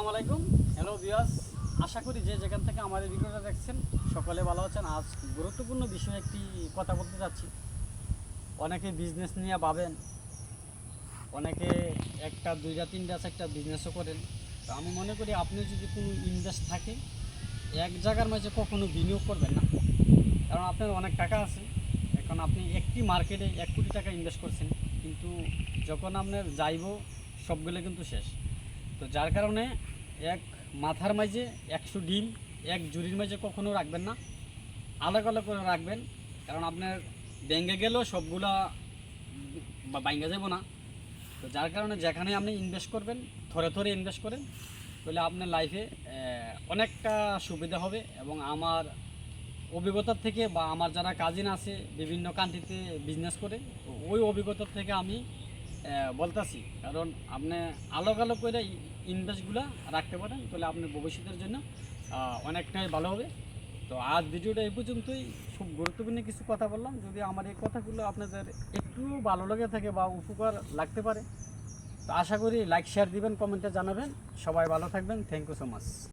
সালাম আলাইকুম। হ্যালো বিয়াস আশা করি যে যেখান থেকে আমাদের ভিডিওটা দেখছেন, সকলে ভালো আছেন। আজ গুরুত্বপূর্ণ বিষয়ে একটি কথা বলতে যাচ্ছি। অনেকে বিজনেস নিয়ে ভাবেন, অনেকে একটা, দুইটা, তিনটা একটা বিজনেসও করেন। তো আমি মনে করি আপনি যদি কোনো ইনভেস্ট থাকে, এক জায়গার মাঝে কখনো বিনিয়োগ করবেন না। কারণ আপনার অনেক টাকা আছে। এখন আপনি একটি মার্কেটে এক কোটি টাকা ইনভেস্ট করছেন, কিন্তু যখন আপনার যাইব, সবগুলো কিন্তু শেষ। তো যার কারণে এক মাথার মাঝে একশো ডিম, এক জুরির মাঝে কখনো রাখবেন না। আলাদা আলাদা করে রাখবেন, কারণ আপনার ব্যাঙ্গে গেলেও সবগুলা বাইঙ্গা যাব না। তো যার কারণে যেখানে আপনি ইনভেস্ট করবেন, থরে থরে ইনভেস্ট করেন, তাহলে আপনার লাইফে অনেকটা সুবিধা হবে এবং আমার অভিজ্ঞতার থেকে বা আমার যারা কাজিন আছে, বিভিন্ন কান্ট্রিতে বিজনেস করে ওই অভিজ্ঞতার থেকে আমি বলতাছি, কারণ আপনি আলোক আলো করে ইনভেস্টগুলো রাখতে পারেন, তাহলে আপনার ভবিষ্যতের জন্য অনেকটাই ভালো হবে। তো আজ ভিডিওটা এই পর্যন্তই। খুব গুরুত্বপূর্ণ কিছু কথা বললাম। যদি আমার এই কথাগুলো আপনাদের একটু ভালো লেগে থাকে বা উপকার লাগতে পারে, তো আশা করি লাইক শেয়ার দিবেন কমেন্টে জানাবেন। সবাই ভালো থাকবেন। Thank you so much